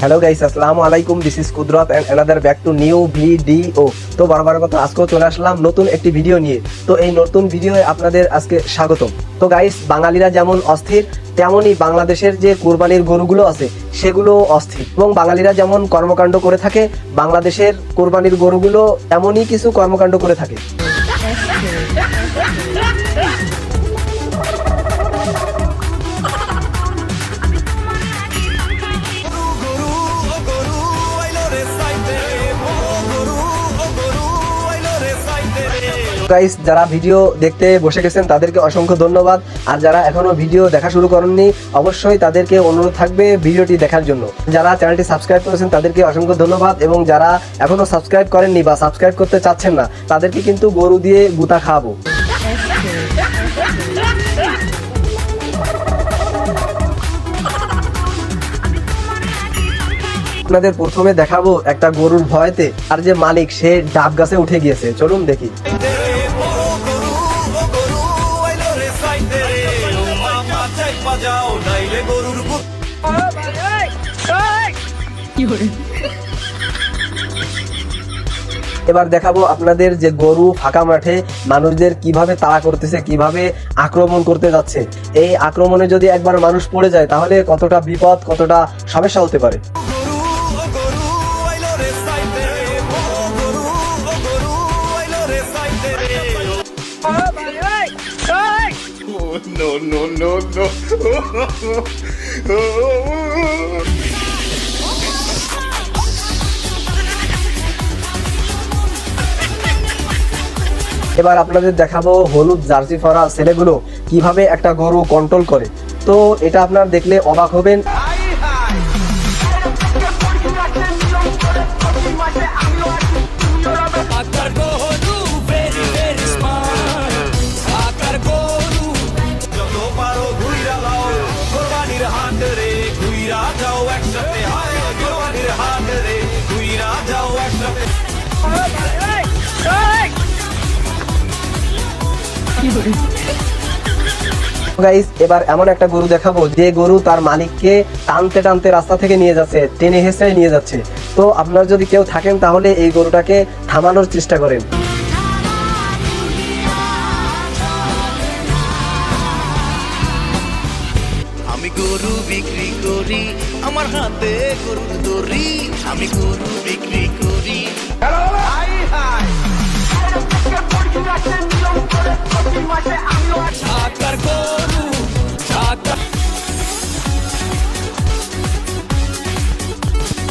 Hello guys আসসালামু আলাইকুম। This is Kudrat and another back to new video তো বারবার কথা, আজকেও চলে আসলাম নতুন একটি ভিডিও নিয়ে। তো এই নতুন ভিডিওয়ে আপনাদের আজকে স্বাগতম। তো গাইস বাঙালিরা যেমন অস্থির, তেমনই বাংলাদেশের যে কোরবানির গরুগুলো আছে সেগুলো অস্থির। এবং বাঙালিরা যেমন কর্মকাণ্ড করে থাকে, বাংলাদেশের কোরবানির গরুগুলো এমনই কিছু কর্মকাণ্ড করে থাকে। গাইস যারা ভিডিও দেখতে বসে গেছেন, তাদেরকে অসংখ্য ধন্যবাদ। আর যারা এখনও ভিডিও দেখা শুরু করেননি, অবশ্যই তাদেরকে অনুরোধ থাকবে ভিডিওটি দেখার জন্য। যারা চ্যানেলটি সাবস্ক্রাইব করেছেন, তাদেরকে অসংখ্য ধন্যবাদ এবং যারা এখনও সাবস্ক্রাইব করেননি বা সাবস্ক্রাইব করতে চাচ্ছেন না, তাদেরকে কিন্তু গরু দিয়ে গুতা খাওয়াবো। আপনাদের প্রথমে দেখাবো একটা গরুর ভয়তে, আর যে মালিক, সে ডাব গাছে উঠে গিয়েছে। চলুন দেখি। নাইলে গরুর এবার দেখাবো আপনাদের যে গরু ফাঁকা মাঠে মানুষদের কীভাবে তাড়া করতেছে, কীভাবে আক্রমণ করতে যাচ্ছে। এই আক্রমণে যদি একবার মানুষ পড়ে যায়, তাহলে কতটা বিপদ, কতটা সমস্যা হতে পারে। No, no, no. এবার আপনাদের দেখাবো হলুদ জার্সি ফরা ছেলেগুলো কীভাবে একটা গরু কন্ট্রোল করে তো এটা আপনার দেখলে অবাক হবেন গাইস এবার এমন একটা গরু দেখাবো যে গরু তার মালিককে টানতে টানতে রাস্তা থেকে নিয়ে যাচ্ছে টেনে হেসে নিয়ে যাচ্ছে। তো আপনার যদি কেউ থাকেন তাহলে এই গরুটাকে থামানোর চেষ্টা করেন। আমি গরু বিক্রি করি আমার হাতে গরুর দড়ি। আমি গরু বিক্রি করি।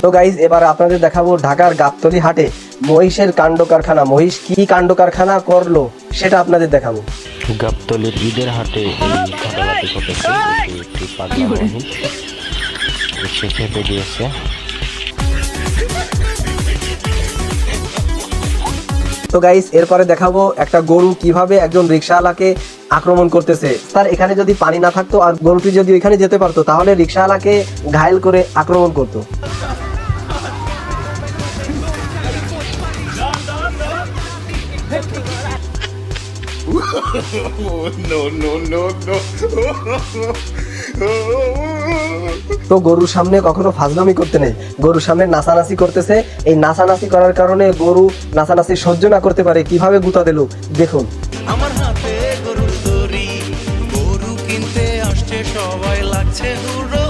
তো গাইজ এবার আপনাদের দেখাবো ঢাকার গাবতলি হাটে মহিষের কাণ্ড কারখানা মহিষ কি কাণ্ড কারখানা করল সেটা আপনাদের দেখাবো। গাবতলির ঈদের হাটে ঘটনাটি তো গাইস এরপরে দেখাবো একটা গরু কীভাবে একজন রিক্সাওয়ালাকে আক্রমণ করতেছে তার এখানে যদি পানি না থাকতো আর গরুটি যদি ওইখানে যেতে পারতো তাহলে রিক্সাওয়ালাকে ঘায়েল করে আক্রমণ করতো Oh, no, no, no, no. তো গরুর সামনে কখনো ফাজলামি করতে নেই। গরুর সামনে নাচানাচি করতেছে। এই নাচানাচি করার কারণে গরু নাচানাচি সহ্য না করতে পারে। কীভাবে গুতা দিল? দেখুন। আমার হাতে গরুর দড়ি, গরু কিনতে আসছে, সবাই লাগছে হুড়ো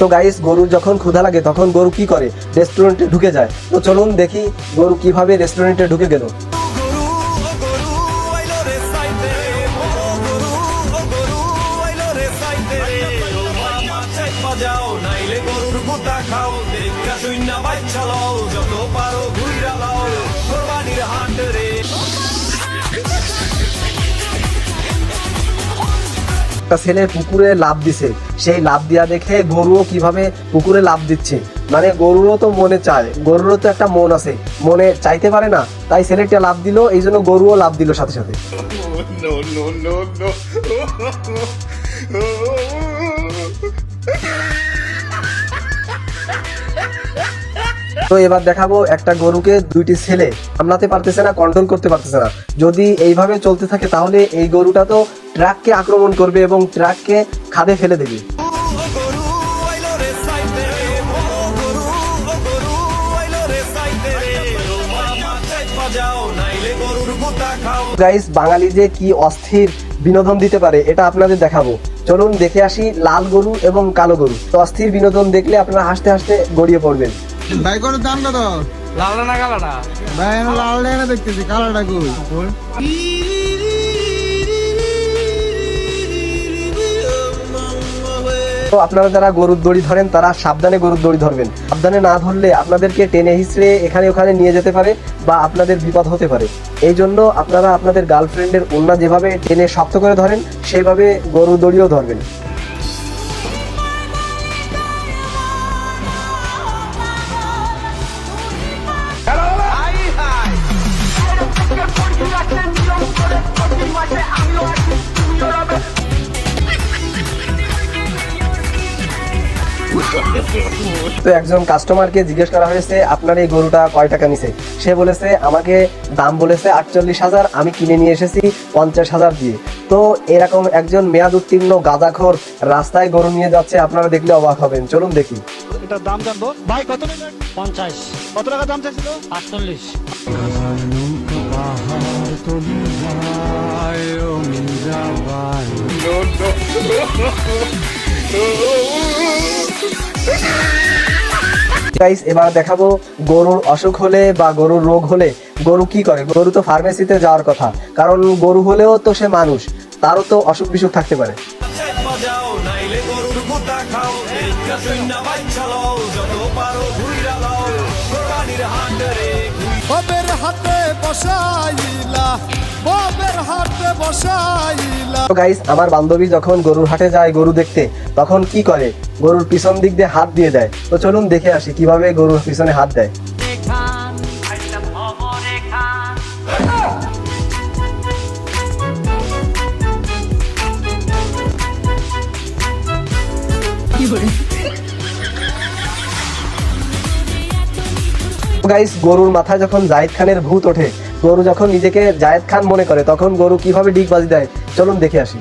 তো গাইস গরু যখন ক্ষুধা লাগে, তখন গরু কি করে? রেস্টুরেন্টে ঢুকে যায়। তো চলুন দেখি গরু কীভাবে রেস্টুরেন্টে ঢুকে গেল। একটা ছেলে পুকুরে লাভ দিছে। সেই লাভ দিয়া দেখে গরুও কীভাবে পুকুরে লাভ দিচ্ছে। মানে গরুরও তো মনে চায় গরুরও তো একটা মন আছে। মনে চাইতে পারে না তাই ছেলেটা লাভ দিল এই জন্য গরুও লাভ দিল সাথে সাথে. তো এবার দেখাবো একটা গরুকে দুইটি ছেলে। সামলাতে পারতেছে না কন্ট্রোল করতে পারতেছে না। যদি এইভাবে চলতে থাকে তাহলে এই গরুটা তো ট্রাককে আক্রমণ করবে এবং ট্রাককে খাদে ফেলে দেবে। গরু গরু গরু গরুর গাইস বাঙালি যে কি অস্থির বিনোদন দিতে পারে এটা আপনাদের দেখাবো। চলুন দেখে আসি লাল গরু এবং কালো গরু। তো অস্থির বিনোদন দেখলে আপনারা হাসতে হাসতে গড়িয়ে পড়বেন। ভাই কোন দাম কত? লালটা না কালাটা? ভাই লাল লেগে দেখতেছি কালারটা কই? তো আপনারা যারা গরুর দড়ি ধরেন, তারা সাবধানে গরুর দড়ি ধরবেন। সাবধানে না ধরলে আপনাদেরকে টেনে হিসড়ে এখানে ওখানে নিয়ে যেতে পারে বা আপনাদের বিপদ হতে পারে। এই জন্য আপনারা আপনাদের গার্লফ্রেন্ডের ওন্না যেভাবে টেনে শক্ত করে ধরেন, সেভাবে গরুর দড়িও ধরবেন। তো একজন কাস্টমারকে জিজ্ঞেস করা হয়েছে আপনার এই গরুটা কয় টাকা নিছে? সে বলেছে আমাকে দাম বলেছে আটচল্লিশ হাজার আমি কিনে নিয়ে এসেছি পঞ্চাশ হাজার দিয়ে। তো এরকম একজন মেয়াদ উত্তীর্ণ গাঁজাখোর রাস্তায় গরু নিয়ে যাচ্ছে আপনারা দেখলে অবাক হবেন। চলুন দেখি। এটার দাম জানব। ভাই কত পঞ্চাশ। কত টাকা দাম চাইছিল? আটচল্লিশ। গাইস এবার দেখাবো গরুর অসুখ হলে বা গরুর রোগ হলে গরু কি করে? গরু তো ফার্মেসিতে যাওয়ার কথা। কারণ গরু হলেও তো সে মানুষ, তারও তো অসুখ বিসুখ থাকতে পারে। হাতে বসাইলা, ববের হাতে গাইস আমার বান্ধবী যখন গরুর হাটে যায় গরু দেখতে, তখন কি করে? গরুর পিছন দিক দিয়ে হাত দিয়ে দেয়। তো চলুন দেখে আসি কীভাবে গরুর পিছনে হাত দেয়। গাইস গরুর মাথায় যখন জায়েদ খানের ভূত ওঠে গরু যখন নিজেকে জায়েদ খান মনে করে তখন গরু কীভাবে ডিগবাজি দেয়? চলুন দেখে আসি।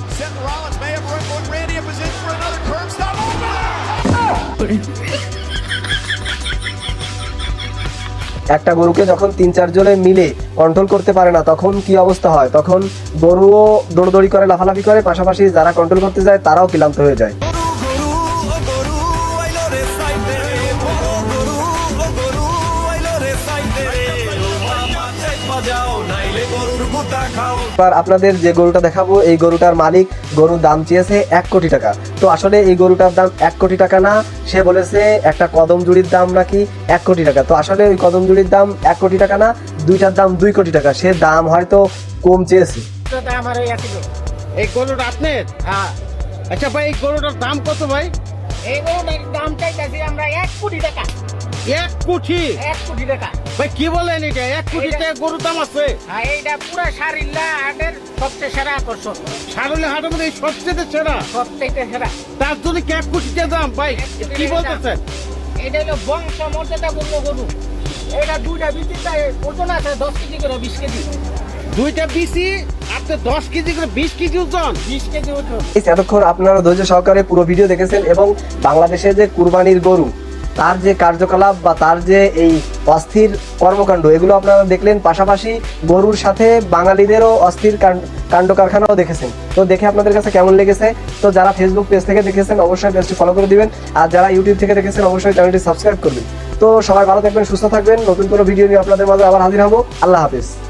একটা গরুকে যখন তিন চার জনে মিলে কন্ট্রোল করতে পারে না তখন কি অবস্থা হয়? তখন গরুও দৌড়দৌড়ি করে লাফালাফি করে পাশাপাশি যারা কন্ট্রোল করতে যায় তারাও ক্লান্ত হয়ে যায়। এবার আপনাদের যে গরুটা দেখাবো এই গরুটার মালিক গরুর দাম চেয়েছে এক কোটি টাকা। তো আসলে এই গরুটার দাম এক কোটি টাকা না সে বলেছে একটা কদম জুড়ির দাম নাকি এক কোটি টাকা। তো আসলে ওই কদম জুড়ির দাম এক কোটি টাকা না দুইটার দাম দুই কোটি টাকা। সে দাম হয়তো কম চেয়েছে। এই গরুটা আপনার? হ্যাঁ। আচ্ছা ভাই এই গরুটার দাম কত ভাই? এই গরুটার দাম চাইতেছি আমরা এক কোটি টাকা। এক কোটি। এক কোটি টাকা। ভাই কি বলেন এটা? এক কোটি টাকা গরুর দাম আছে। এইটা পুরো সারিল্লা হাটের সবচেয়ে সেরা আকর্ষণ। সারলে হাটের মধ্যে এই সবচেয়ে সেরা? সবচেয়ে সেরা। তার জন্য কি এক কোটি টাকা দাম? ভাই কি বলতেছেন? এটা হলো বংশ মর্যাদা পূর্ণ গরু। এটা দুইটা বিচিটা ওজন আছে দশ কেজি করে বিশ কেজি। দুইটা দশ কেজি করে বিশ কেজি ওজন। বিশ কেজি ওজন। এই এতক্ষণ আপনারা ধৈর্য সহকারে পুরো ভিডিও দেখেছেন এবং বাংলাদেশে যে কুরবানির গরু তার যে কার্যকলাপ বা তার যে এই অস্থির কর্মকাণ্ড, এগুলো আপনারা দেখলেন। পাশাপাশি গরুর সাথে বাঙালিদেরও অস্থির কাণ্ড- কারখানাও দেখেছেন। তো দেখে আপনাদের কাছে কেমন লেগেছে? তো যারা ফেসবুক পেজ থেকে দেখেছেন, অবশ্যই পেজটি ফলো করে দিবেন। আর যারা ইউটিউব থেকে দেখেছেন, অবশ্যই চ্যানেলটি সাবস্ক্রাইব করবেন। তো সবাই ভালো থাকবেন, সুস্থ থাকবেন। নতুন কোনো ভিডিও নিয়ে আপনাদের মাঝে আবার হাজির হব। আল্লাহ হাফিজ।